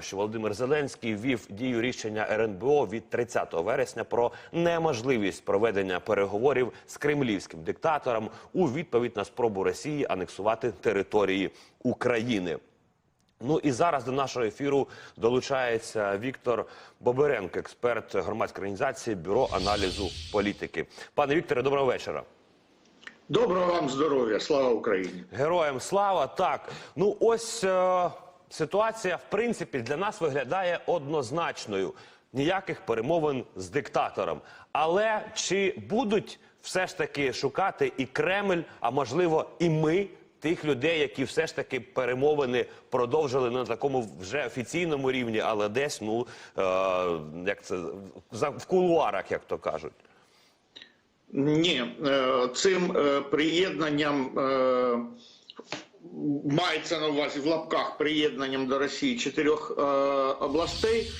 що Володимир Зеленський ввів дію рішення РНБО від 30 вересня про неможливість проведення переговорів з кремлівським диктатором у відповідь на спробу Росії анексувати території України. Ну і зараз до нашого ефіру долучається Віктор Боберенко, експерт громадської організації Бюро аналізу політики. Пане Вікторе, доброго вечора. Доброго вам здоров'я, слава Україні. Героям слава. Так, ну ось е, ситуація, в принципі, для нас виглядає однозначною. Ніяких перемовин з диктатором. Але чи будуть все ж таки шукати і Кремль, а можливо, і ми, тих людей, які все ж таки перемовини продовжили на такому вже офіційному рівні, але десь, ну е, як це в кулуарах, як то кажуть. Ні, е, цим е, приєднанням е, мається на увазі в лапках приєднанням до Росії чотирьох е, областей.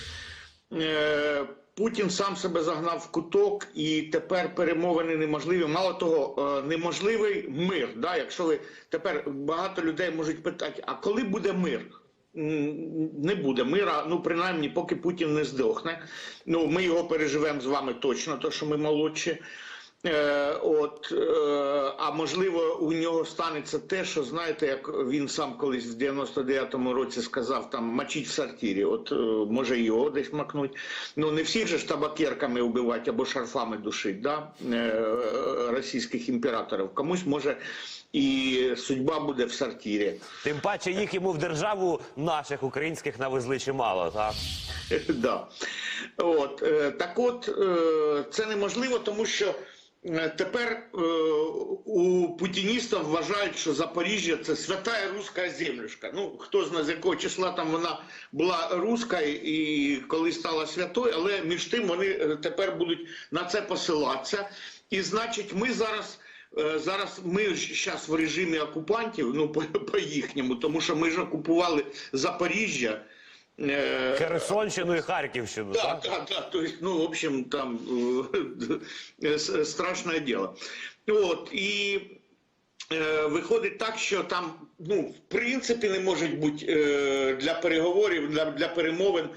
Е, Путін сам себе загнав в куток, і тепер перемовини неможливі. Мало того, е, неможливий мир. Да? Якщо ви тепер багато людей можуть питати, а коли буде мир? Не буде мира, ну принаймні, поки Путін не здохне. Ну ми його переживемо з вами точно, то що ми молодші. Е, от, е, а можливо, у нього станеться те, що знаєте, як він сам колись в 99-му році сказав, там мочіть в сортирі. От е, може його десь макнуть. Ну не всіх же ж табакерками вбивати або шарфами душить, да? російських імператорів. Комусь може і судьба буде в сортирі. Тим паче їх йому в державу наших українських навезли чимало, так? да. От, так от, це неможливо, тому що тепер е, у путіністів вважають, що Запоріжжя це свята руська землюшка. Ну, хто знає, з якого числа там вона була руська і коли стала святою, але між тим вони е, тепер будуть на це посилатися. І значить, ми зараз. Е, Зараз ми зараз в режимі окупантів, ну по, по їхньому, тому що ми ж окупували Запоріжжя. Е, Херсонщину і Харківщину. да, так? да, да, то есть, ну, в общем, там э, с- страшное дело. Вот, і е, виходить так, що там, ну, в принципі, не може бути е, для переговорів, для, для перемовин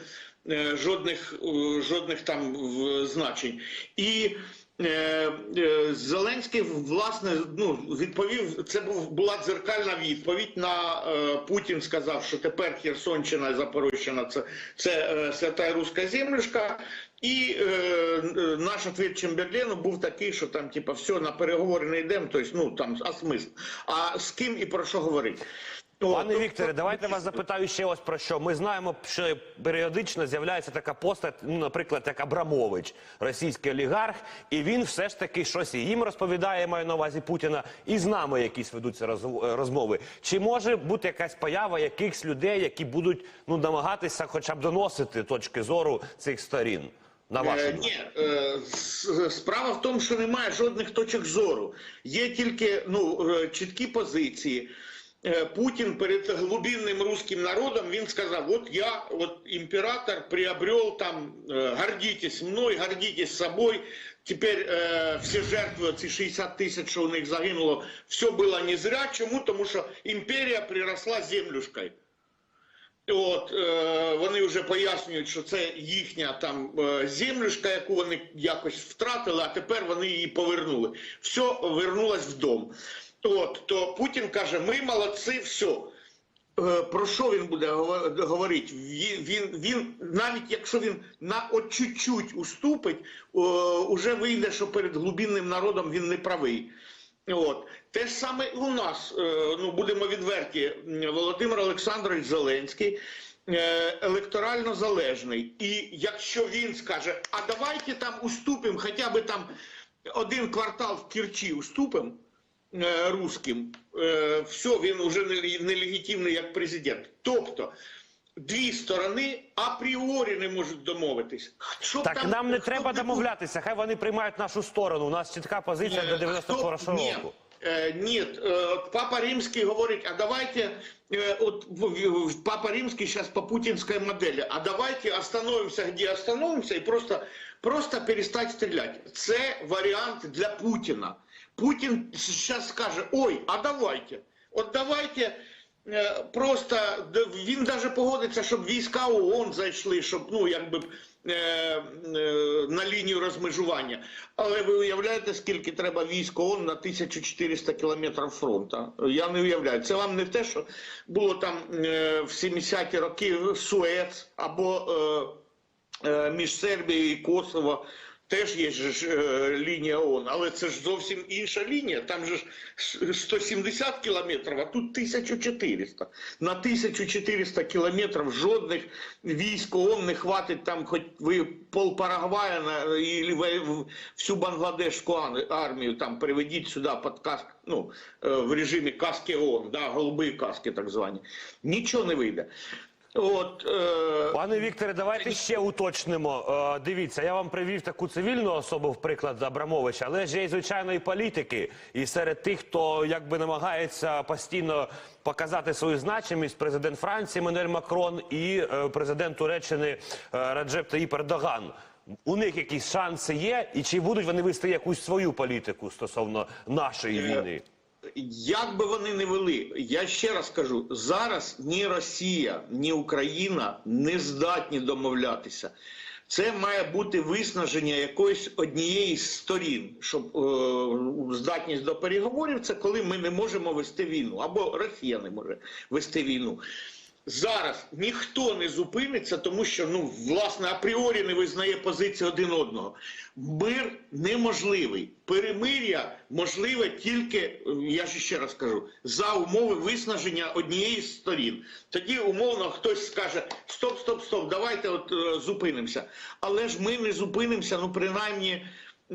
е, жодних, е, жодних там в- значень. І е, е, Зеленський власне ну відповів. Це був була дзеркальна відповідь на е, Путін. Сказав, що тепер Херсонщина і Запорожщина це, це е, свята руська землюшка. І е, е, наш ответ Чемберлену був такий, що там, типа, все, на переговори не йдемо, тобто, ну там а смисл. А з ким і про що говорити? Пане Вікторе, давайте вас запитаю ще ось про що. Ми знаємо, що періодично з'являється така постать, ну, наприклад, як Абрамович, російський олігарх, і він все ж таки щось і їм розповідає, маю на увазі Путіна, і з нами якісь ведуться розв- розмови. Чи може бути якась поява якихось людей, які будуть ну намагатися, хоча б доносити точки зору цих сторін? На вашу Е, ні, е, справа в тому, що немає жодних точок зору. Є тільки ну, е, чіткі позиції. Е, Путін перед глубинним русским народом він сказав: от я, от імператор, приобрел там, е, гордитесь мною, гордитесь собою. Тепер е, всі жертви, ці 60 тисяч, що у них загинуло, все було не зря. Чому? Тому що імперія приросла землюшкою. От е, вони вже пояснюють, що це їхня там землюшка, яку вони якось втратили, а тепер вони її повернули. Все вернулось в дом. От то Путін каже: ми молодці, все. Про що він буде говорити? Він, він, навіть якщо він на от чуть-чуть уступить, уже вийде, що перед глубинним народом він не правий. От те ж саме у нас. е, Ну будемо відверті. Володимир Олександрович Зеленський е, електорально залежний. І якщо він скаже, а давайте там уступимо, хоча б там один квартал в Кірчі уступимо е, русським, е, все, він вже не- нелегітимний як президент. Тобто. Дві сторони апріорі не можуть домовитись. Що Так там- нам не хто треба б- домовлятися. Хай вони приймають нашу сторону. У нас чітка позиція до Э, 91 кто- року. Нет, э, нет, э, Папа Римский говорит, а давайте, э, вот в- в- Папа Римский сейчас по путинской модели, а давайте остановимся, где остановимся, и просто, просто перестать стрелять. Це варіант для Путіна. Путін зараз скаже, ой, а давайте, от давайте, е, просто він даже погодиться, щоб війська ООН зайшли, щоб ну якби е, е, на лінію розмежування. Але ви уявляєте, скільки треба військ ООН на 1400 кілометрів фронту? Я не уявляю. Це вам не те, що було там е, в 70-ті роки Суец або е, між Сербією і Косово. Теж є ж е, лінія ООН, але це ж зовсім інша лінія. Там же ж 170 кілометрів, а тут 1400. На 1400 кілометрів жодних військ ООН не хватить там, хоч ви пол Парагвая на, і всю Бангладешську армію там приведіть сюди під каск, ну, е, в режимі каски ООН, да, голубі каски так звані. Нічого не вийде. От, е, Пане Вікторе, давайте ще уточнимо. Е, дивіться, я вам привів таку цивільну особу, в приклад Абрамовича, але ж є звичайно і політики. І серед тих, хто якби намагається постійно показати свою значимість, президент Франції Мануель Макрон і е, президент Туреччини е, Раджеп Таїп Ердоган. У них якісь шанси є, і чи будуть вони вести якусь свою політику стосовно нашої Е, війни? Як би вони не вели, я ще раз кажу: зараз ні Росія, ні Україна не здатні домовлятися. Це має бути виснаження якоїсь однієї з сторін, щоб е, здатність до переговорів це коли ми не можемо вести війну, або Росія не може вести війну. Зараз ніхто не зупиниться, тому що ну власне апріорі не визнає позиції один одного. Мир неможливий. Перемир'я можливе тільки, е, я ж ще раз кажу, за умови виснаження однієї з сторін. Тоді умовно хтось скаже: стоп, стоп, стоп, давайте от е, зупинимося. Але ж ми не зупинимося, ну принаймні,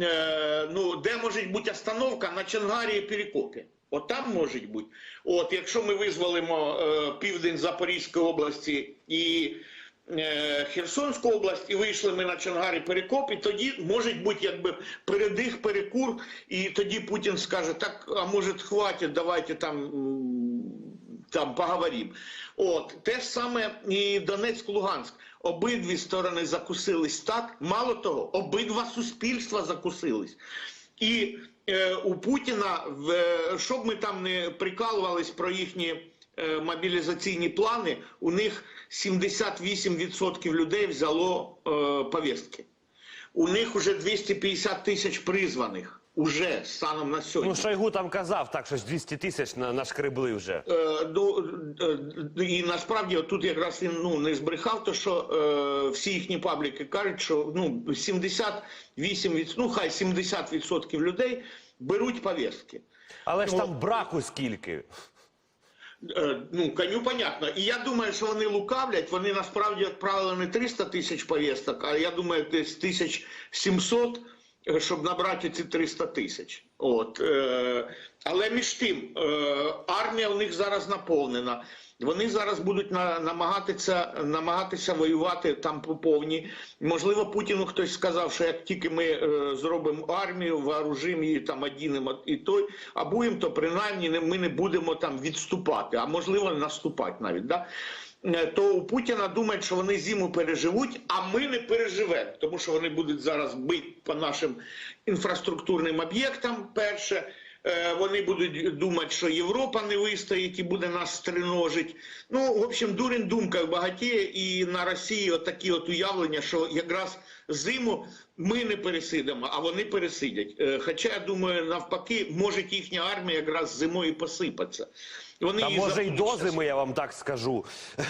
е, ну де може бути остановка на Чангарі і Перекопі. От там може бути. От якщо ми визволимо е, південь Запорізької області і е, Херсонську область, і вийшли ми на Чангарі Перекопі, тоді може бути якби передих, перекур, і тоді Путін скаже: так, а може, хватить, давайте там. Там поговоримо. От те ж саме і Донецьк, Луганськ. Обидві сторони закусились так. Мало того, обидва суспільства закусились. І е, у Путіна, в, е, щоб ми там не прикалувались про їхні е, мобілізаційні плани, у них 78% людей взяло е, повістки. У них уже 250 тисяч призваних. Уже станом на сьогодні. Ну Шойгу там казав, так щось 200 тисяч на- нашкребли вже. Е, ну, е, і насправді тут якраз він ну не збрехав, то що е, всі їхні пабліки кажуть, що ну 78 від, ну хай 70% людей беруть повістки. Але ж Ну, там браку скільки. Е, ну, коню понятно. І я думаю, що вони лукавлять. Вони насправді відправили не 300 тисяч повісток, а я думаю, десь 1700, е, щоб набрати ці 300 тисяч. От. Е, але між тим, е, армія у них зараз наповнена. Вони зараз будуть на, намагатися, намагатися воювати там по повній. Можливо, Путіну хтось сказав, що як тільки ми е, зробимо армію, вооружимо її там одінемо і той, а будемо, то принаймні не- ми не будемо там відступати, а можливо наступати навіть. Да? Е, То у Путіна думають, що вони зиму переживуть, а ми не переживемо, тому що вони будуть зараз бити по нашим інфраструктурним об'єктам. Перше. Е, Вони будуть думати, що Європа не вистоїть і буде нас стриножить. Ну, в общем, дурень думка багатіє, і на Росії отакі от уявлення, що якраз зиму ми не пересидимо, а вони пересидять. Е, Хоча я думаю, навпаки, може їхня армія якраз зимою посипаться. Вони Та може й до зими, я вам так скажу.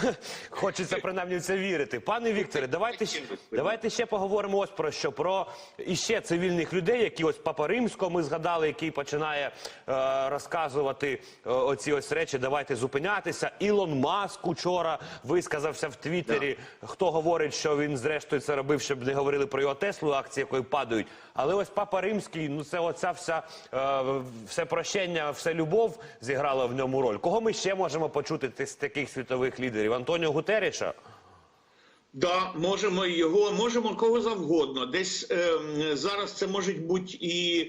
Хочеться принаймні в це вірити. Пане Вікторе, давайте, давайте ще поговоримо ось про що. Про іще цивільних людей, які ось Папа Римського ми згадали, який починає е, розказувати е, оці ось речі. Давайте зупинятися. Ілон Маск учора висказався в Твіттері. Хто говорить, що він зрештою це робив, щоб не говорили про його Теслу, акції якої падають. Але ось Папа Римський, ну це оця вся е, все прощення, все любов зіграла в ньому роль. Кого ми ще можемо почути з таких світових лідерів? Антоніо Гутеріша? Да, можемо його, можемо кого завгодно. Десь е, зараз це може бути і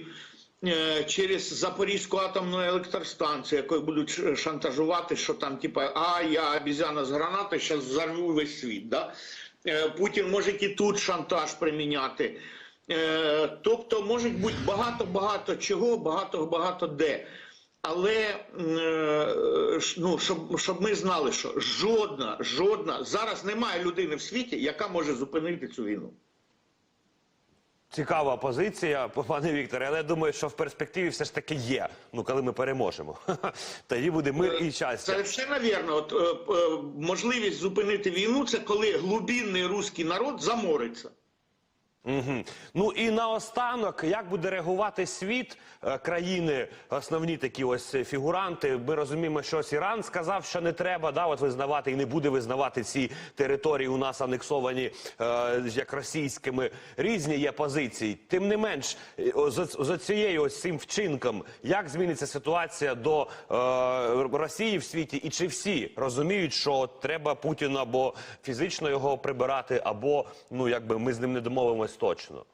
е, через Запорізьку атомну електростанцію, якою будуть шантажувати, що там, типа, а я обізяна з гранати, зараз взорву весь світ. Да? Е, Путін може і тут шантаж приміняти. Е, тобто, може бути багато-багато чого, багато-багато де. Але е, ну, щоб, щоб ми знали, що жодна, жодна зараз немає людини в світі, яка може зупинити цю війну. Цікава позиція, пане Вікторе, але я думаю, що в перспективі все ж таки є. Ну, коли ми переможемо. Тоді буде мир і щастя. Совершенно навірно. От е, е, можливість зупинити війну це коли глубинний руський народ замориться. Угу. Ну і наостанок, як буде реагувати світ, е, країни, основні такі ось е, фігуранти. Ми розуміємо, що ось Іран сказав, що не треба да, от визнавати і не буде визнавати ці території у нас анексовані е, як російськими. Різні є позиції. Тим не менш, е, з, з цією ось цим вчинком, як зміниться ситуація до е, Росії в світі, і чи всі розуміють, що треба Путіна або фізично його прибирати, або ну якби ми з ним не домовимось точно.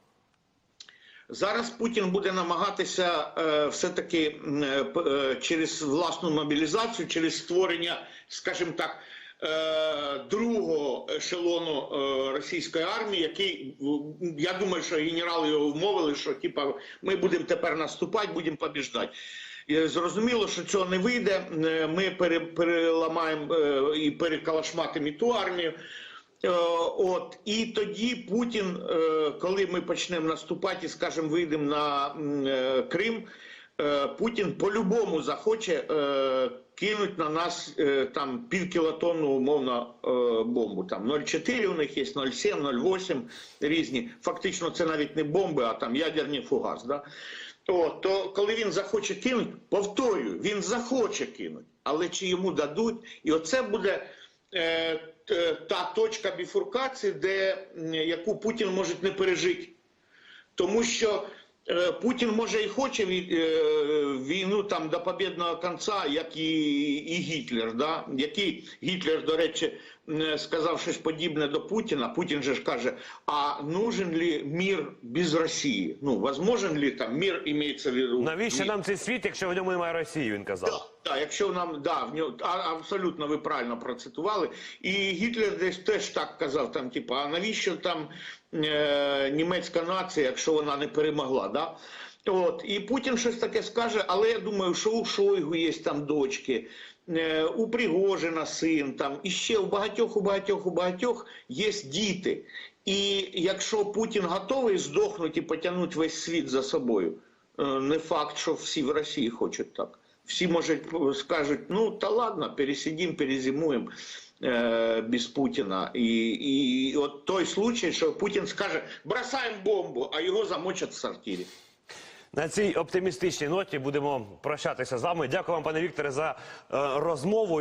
Зараз Путін буде намагатися е, все-таки е, е, через власну мобілізацію, через створення, скажімо так, е, другого ешелону е, російської армії, який я думаю, що генерали його вмовили, що типа ми будемо тепер наступати, будемо побіждати. Зрозуміло, що цього не вийде. Е, Ми переламаємо е, і перекалашматимо ту армію. Е, От і тоді Путін, е, коли ми почнемо наступати і скажімо, вийдемо на е, Крим, Путін по-любому захоче кинуть на нас там півкілотонну умовно бомбу. Там 0,4 у них є, 0,7, 0,8 різні. Фактично, це навіть не бомби, а там ядерний фугас. Да? От, то коли він захоче кинути, повторюю, він захоче кинути, але чи йому дадуть, і оце буде та точка біфуркації, де яку Путін може не пережити. Тому що е, Путін може і хоче е, війну там до побєдного кінця, як і, і Гітлер. Да? Який Гітлер, до речі, сказав щось подібне до Путіна. Путін же ж каже: а нужен ли мир без Росії? Ну, возможен ли там мир імеється в виду? Навіщо нам цей світ, якщо в ньому немає Росії? Він казав. Так, так, якщо нам да, в нього абсолютно ви правильно процитували. І Гітлер десь теж так казав: там, типу, а навіщо там е, німецька нація, якщо вона не перемогла? Да? От, і Путін щось таке скаже, але я думаю, що у Шойгу є там дочки, е, у Пригожина син, там, і ще у багатьох, у багатьох, у багатьох є діти. І якщо Путін готовий здохнути і потягнути весь світ за собою, е, не факт, що всі в Росії хочуть так. Всі може скажуть, ну та ладно, пересидім, перезимуємо е, без Путіна. І, і от той случай, що Путін скаже, бросаємо бомбу, а його замочать в сортирі. На цій оптимістичній ноті будемо прощатися з вами. Дякую вам, пане Вікторе, за е, розмову.